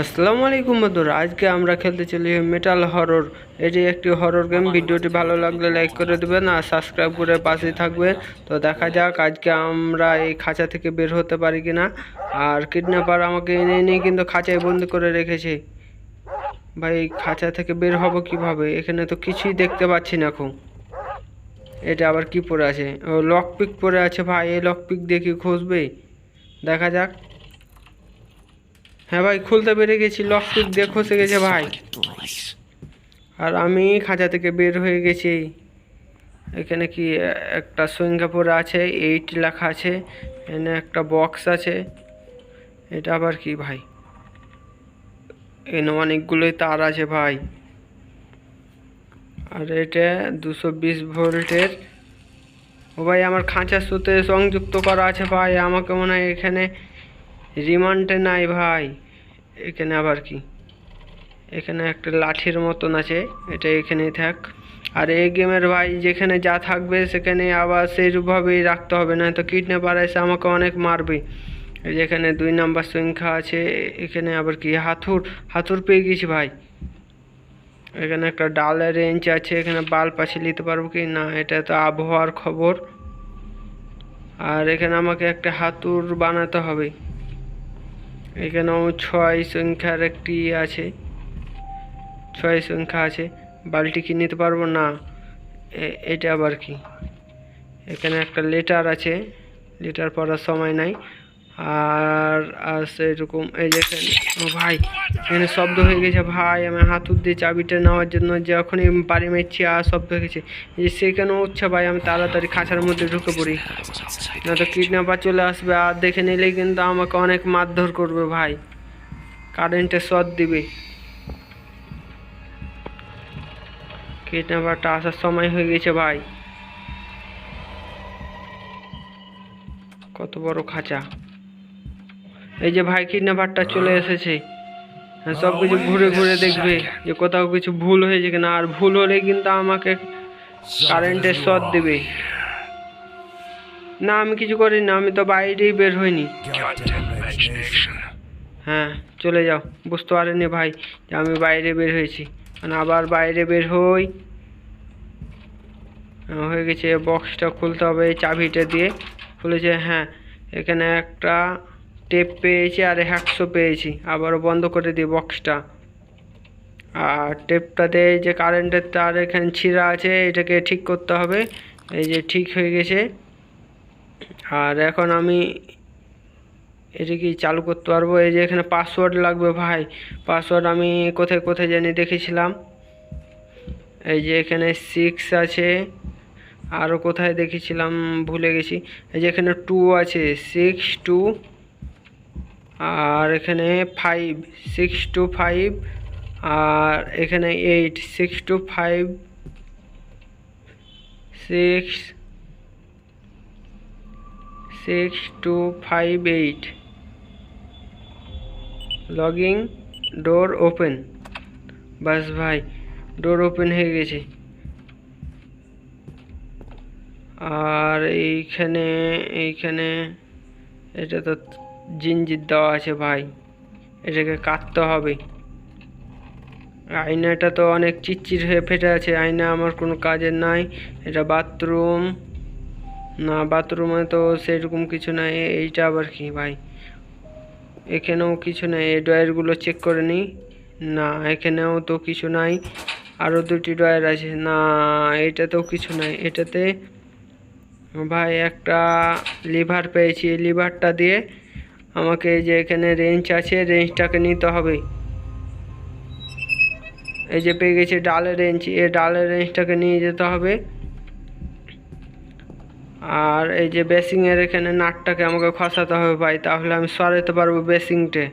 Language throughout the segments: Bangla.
আসসালামু আলাইকুম বন্ধুরা, আজকে আমরা খেলতে চলি মেটাল হরর এটি একটি হরর গেম ভিডিওটি ভালো লাগলে লাইক করে দেবেন আর সাবস্ক্রাইব করে পাশে থাকবেন। তো দেখা যাক আজকে আমরা এই খাঁচা থেকে বের হতে পারি কি না আর কিডন্যাপার আমাকে এনে নিয়ে কিন্তু খাঁচায় বন্দি করে রেখেছে। ভাই, খাঁচা থেকে বের হব কীভাবে? এখানে তো কিছুই দেখতে পাচ্ছি না এখন। এটা আবার কি পড়ে আছে? ও লক পিক পড়ে আছে ভাই, এই লক পিক কি খুঁজবে। দেখা যাক। হ্যাঁ ভাই, খুলতে পেরে গেছি লক পিক দিয়ে খসে গেছে ভাই। আর আমি খাঁচা থেকে বের হয়ে গেছি। এখানে কি একটা সিঙ্গাপুর আছে এইট লেখা আছে, এখানে একটা বক্স আছে। এটা আবার কি ভাই? এখানে অনেকগুলোই তার আছে ভাই। আর এটা দুশো বিশ ভোল্টের। ও ভাই, আমার খাঁচার সুতে সংযুক্ত করা আছে ভাই, আমাকে মনে হয় এখানে রিমান্ডে নাই ভাই। এখানে আবার কি? এখানে একটা লাঠির মতন আছে, এটা এখানেই থাক। আর এই গেমের ভাই যেখানে যা থাকবে সেখানে আবার সেইভাবেই রাখতে হবে না তো কিডন্যাপার এসে আমাকে অনেক মারবে। যেখানে দুই নাম্বার সংখ্যা আছে, এখানে আবার কি? হাতুর হাতুর পেয়ে গেছি ভাই। এখানে একটা ডালের রেঞ্জ আছে, এখানে বাল আছে নিতে পারব কি? না, এটা তো আবহাওয়ার খবর। আর এখানে আমাকে একটা হাতুর বানাতে হবে। এখানেও ছয় সংখ্যার একটি আছে। ছয় সংখ্যা আছে। বালতি কি নিতে পারব? না। এটা আবার কি? এখানে একটা লেটার আছে। লেটার পড়ার সময় নাই। আর আছে এরকম, এই যে ও ভাই, এখানে শব্দ হয়ে গেছে, ভাই আমি হাতুর দিয়ে চাবিটা নেওয়ার জন্য যখনই বাড়ি মারছি আর শব্দ হয়ে গেছে। যে সেখানেও উঠছে, ভাই, আমি তাড়াতাড়ি খাঁচার মধ্যে ঢুকে পড়ি। না তো কিডন্যাপার চলে আসবে আর দেখে নিলেই কিন্তু আমাকে অনেক মারধর করবে, ভাই। কারেন্টের শট দিবে। কিডন্যাপারটা আসার সময় হয়ে গেছে, ভাই। কত বড় খাঁচা। এই যে ভাই কিডন্যাপারটা চলে এসেছে। হ্যাঁ সব কিছু ঘুরে ঘুরে দেখবে যে কোথাও কিছু ভুল হয়েছে কিনা। আর ভুল হলে কিন্তু আমাকে কারেন্টের শট দেবে। না আমি কিছু করিনি আমি তো বাইরেই বের হইনি। হ্যাঁ চলে যাও বুঝতে পারেনি ভাই যে আমি বাইরে বের হয়েছি। মানে আবার বাইরে বের হই। হ্যাঁ, হয়ে গেছে বক্সটা খুলতে হবে চাবিটা দিয়ে। খুলেছে হ্যাঁ এখানে একটা টেপ পেয়েছি আর হ্যাকশো পেয়েছি। আবারও বন্ধ করে দিই বক্সটা আর টেপটাতে যে কারেন্টের তার এখানে ছিঁড়া আছে, এটাকে ঠিক করতে হবে। এই যে ঠিক হয়ে গেছে। আর এখন আমি এটা কি চালু করতে পারব? এই যে এখানে পাসওয়ার্ড লাগবে ভাই। পাসওয়ার্ড আমি কোথায় কোথায় জানি দেখেছিলাম। এই যে এখানে সিক্স আছে। আরও কোথায় দেখেছিলাম ভুলে গেছি। এই যে এখানে টু আছে। সিক্স টু আর এখানে ফাইভ সিক্স টু ফাইভ আর এখানে eight six two five six six two five eight logging door open বাস ভাই ডোর ওপেন হয়ে গেছে। আর এইখানে এইখানে, এটা তো জিঞ্জির দেওয়া আছে ভাই। এটাকে কাটতে হবে। আয়নাটা তো অনেক চিটচিট হয়ে ফেটে আছে। আয়না আমার কোনো কাজের নাই। এটা বাথরুম। না, বাথরুমে তো সেরকম কিছু নাই। এইটা আবার কি ভাই? এখানেও কিছু নাই। এই ড্রয়ারগুলো চেক করে নিই না, এখানেও তো কিছু নাই। আরও দুটি ড্রয়ার আছে। না, এটাতেও কিছু নাই। এটাতে ভাই একটা লিভার পেয়েছি। এই লিভারটা দিয়ে আমাকে যে এখানে রেঞ্জ আছে রেঞ্জটাকে নিতে হবে। এই যে পেয়ে গেছে ডালের রেঞ্জ এই ডালের রেঞ্জটাকে নিয়ে যেতে হবে। আর এই যে বেসিংয়ের এখানে নাটটাকে আমাকে খসাতে হবে ভাই, তাহলে আমি সরাতে পারব বেসিংটে।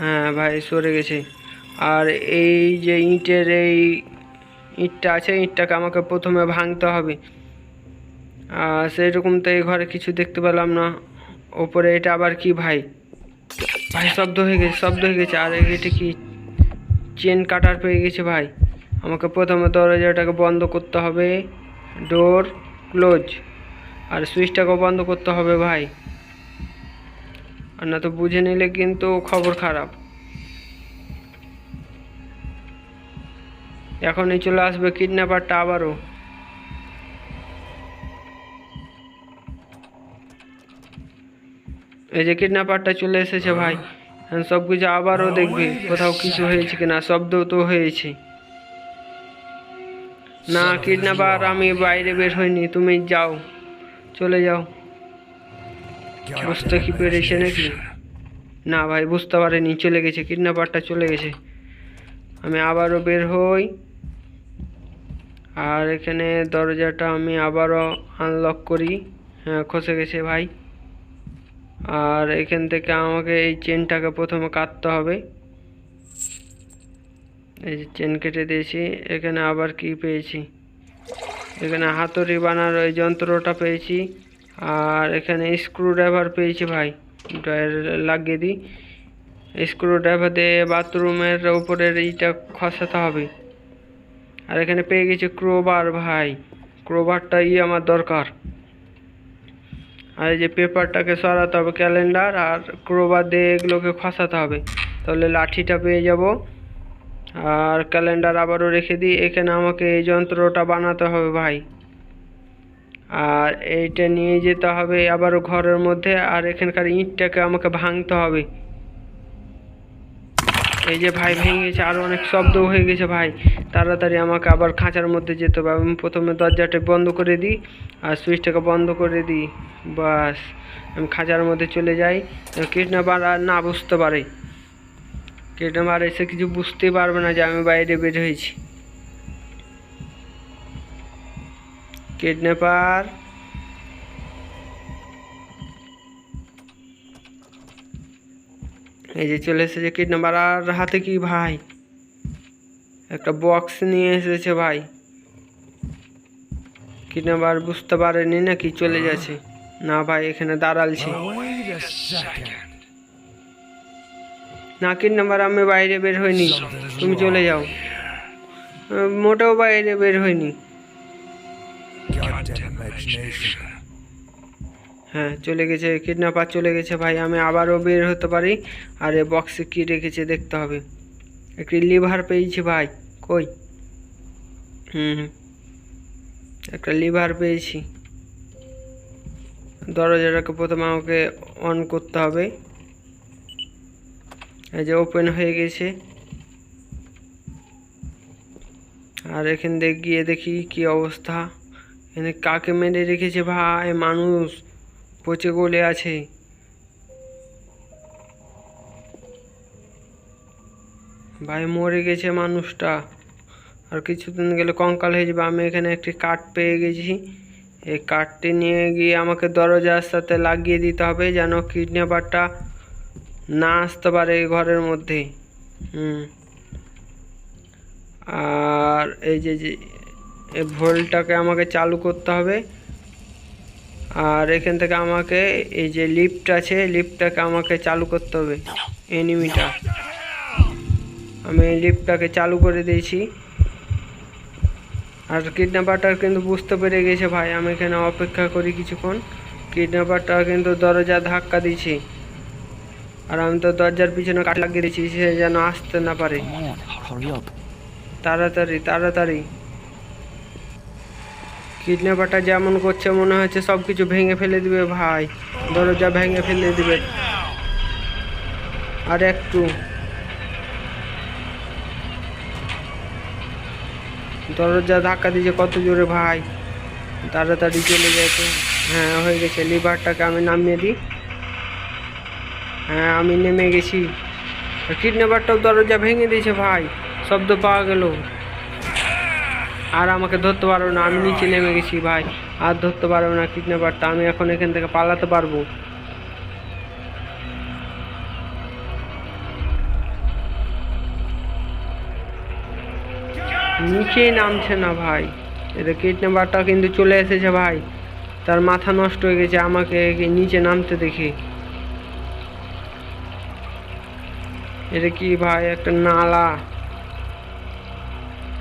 হ্যাঁ ভাই, সরে গেছে। আর এই যে ইটের এই ইটটা আছে, ইটটাকে আমাকে প্রথমে ভাঙতে হবে। আর সেইরকম তো এই ঘরে কিছু দেখতে পেলাম না। ওপরে এটা আবার কি ভাই? ভাই শব্দ হয়ে গেছে শব্দ হয়ে গেছে। আর এটা কি চেন কাটার পেয়ে গেছে ভাই? আমাকে প্রথমে দরজাটাকে বন্ধ করতে হবে। ডোর ক্লোজ আর সুইচটাকেও বন্ধ করতে হবে ভাই। আর না তো বুঝে নিলে কিন্তু খবর খারাপ। এখনই চলে আসবে কিডন্যাপারটা আবারও। এই যে কিডন্যাপারটা চলে এসেছে ভাই। সব কিছু আবারও দেখবে, কোথাও কিছু হয়েছে কিনা শব্দ তো হয়েছে। না কিডন্যাপার আমি বাইরে বের হইনি, তুমি যাও, চলে যাও। বুঝতে কি পেরেছে নাকি? না ভাই, বুঝতে পারেনি, চলে গেছে কিডন্যাপারটা চলে গেছে। আমি আবারও বের হই। আর এখানে দরজাটা আমি আবারও আনলক করি। হ্যাঁ খসে গেছে ভাই। আর এখান থেকে আমাকে এই চেনটাকে প্রথমে কাটতে হবে। এই যে চেন কেটে দিয়েছি, এখানে আবার কি পেয়েছি? এখানে হাতুড়ি বানার ওই যন্ত্রটা পেয়েছি, আর এখানে স্ক্রু ড্রাইভার পেয়েছি ভাই। লাগিয়ে দিই। স্ক্রু ড্রাইভার দিয়ে বাথরুমের উপরের এইটা খসাতে হবে। আর এখানে পেয়ে গেছি ক্রোবার ভাই। ক্রোবারটাই আমার দরকার। আর এই যে পেপারটাকে সরাতে হবে ক্যালেন্ডার আর ক্রোবা দিয়ে এগুলোকে খসাতে হবে। তাহলে লাঠিটা পেয়ে যাব। আর ক্যালেন্ডার আবারও রেখে দিই। এখানে আমাকে এই যন্ত্রটা বানাতে হবে ভাই। আর এইটা নিয়ে যেতে হবে আবারও ঘরের মধ্যে। আর এখানকার ইঁটটাকে আমাকে ভাঙতে হবে। এই যে ভাই ভেঙে গেছে আরও অনেক শব্দ হয়ে গেছে ভাই। তাড়াতাড়ি আমাকে আবার খাঁচার মধ্যে যেতে হবে। আমি প্রথমে দরজাটা বন্ধ করে দিই আর সুইচটাকে বন্ধ করে দিই। বাস, আমি খাঁচার মধ্যে চলে যাই। কৃষ্ণাবার আর না বুঝতে পারে। কৃষ্ণাবার এসে কিছু বুঝতে পারবে না যে আমি বাইরে বের হয়েছি। কিডন্যাপার এই যে চলে এসেছে কিডন্যাপার আর হাতে কি ভাই? একটা বক্স নিয়ে এসেছে ভাই। কিডন্যাপার বুঝতে পারেনি নাকি? চলে যাচ্ছে না ভাই, এখানে দাঁড়ালছে. না কিডন্যাপার আমি বাইরে বের হইনি। তুমি চলে যাও। মোটেও বাইরে বের হইনি। Goddamn imagination. হ্যাঁ চলে গেছে কিডন্যাপার চলে গেছে ভাই, আমি আবারও বের হতে পারি। আর এ বক্সে কী রেখেছে দেখতে হবে। একটি লিভার পেয়েছি ভাই, কই? হুম একটা লিভার পেয়েছি। দরজাটাকে প্রথমে আমাকে অন করতে হবে। এই যে ওপেন হয়ে গেছে। আর এখান থেকে গিয়ে দেখি কি অবস্থা। এখানে কাকে মেরে রেখেছে ভাই, মানুষ? পচে গলে আছে। ভাই, মরে গেছে মানুষটা। আর কিছুদিন গেলে কঙ্কাল হয়ে যাবে। আমি এখানে একটি কাঠ পেয়ে গেছি। এই কাঠটি নিয়ে গিয়ে আমাকে দরজার সাথে লাগিয়ে দিতে হবে যেন কিডন্যাপারটা না আসতে পারে এই ঘরের মধ্যে। হুম। আর এই যে যে, এই ভোল্টটাকে আমাকে চালু করতে হবে। আর এখান থেকে আমাকে এই যে লিফট আছে লিফটটাকে আমাকে চালু করতে হবে এনিমিটা আমি লিফটটাকে চালু করে দিয়েছি। আর কিডন্যাপারটা কিন্তু বুঝতে পেরে গেছে ভাই আমি এখানে অপেক্ষা করি কিছুক্ষণ। কিডন্যাপারটা কিন্তু দরজা ধাক্কা দিচ্ছে আর আমি তো দরজার পিছনে কাট লাগিয়ে দিয়েছি সে যেন আসতে না পারে. তাড়াতাড়ি তাড়াতাড়ি। কিডন্যাপারটা যেমন করছে, মনে হচ্ছে সব কিছু ভেঙে ফেলে দিবে ভাই। দরজা ভেঙে ফেলে দিবে। আর একটু। দরজা ধাক্কা দিয়েছে কত জোরে ভাই। তাড়াতাড়ি চলে তো। হ্যাঁ হয়ে গেছে। লিভারটাকে আমি নামিয়ে দিই। হ্যাঁ আমি নেমে গেছি। কিডন্যাপারটাও দরজা ভেঙে দিয়েছে ভাই। শব্দ পাওয়া গেল। আর আমাকে ধরতে পারব না, আমি নিচে নেমে গেছি ভাই। আর ধরতে পারব না কিডন্যাপারটা আমি এখন এখান থেকে পালাতে পারব। নিচেই নামছে না ভাই। এটা কিডন্যাপারটা কিন্তু চলে এসেছে ভাই। তার মাথা নষ্ট হয়ে গেছে, আমাকে নিচে নামতে দেখে। এটা কি ভাই, একটা নালা?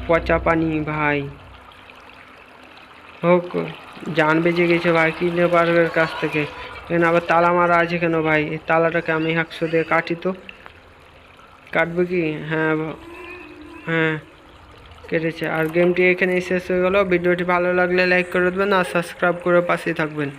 পচা পানি, ভাই। হোক, জান বেজে গেছে ভাই কিনে কিডন্যাপারের কাছ থেকে? এখানে আবার তালা মারা আছে কেন ভাই? এই তালাটাকে আমি একশো দিয়ে কাটি তো। কাটবে কি? হ্যাঁ হ্যাঁ কেটেছে। আর গেমটি এখানেই শেষ হয়ে গেল। ভিডিওটি ভালো লাগলে লাইক করে দেবেন আর সাবস্ক্রাইব করে পাশেই থাকবেন।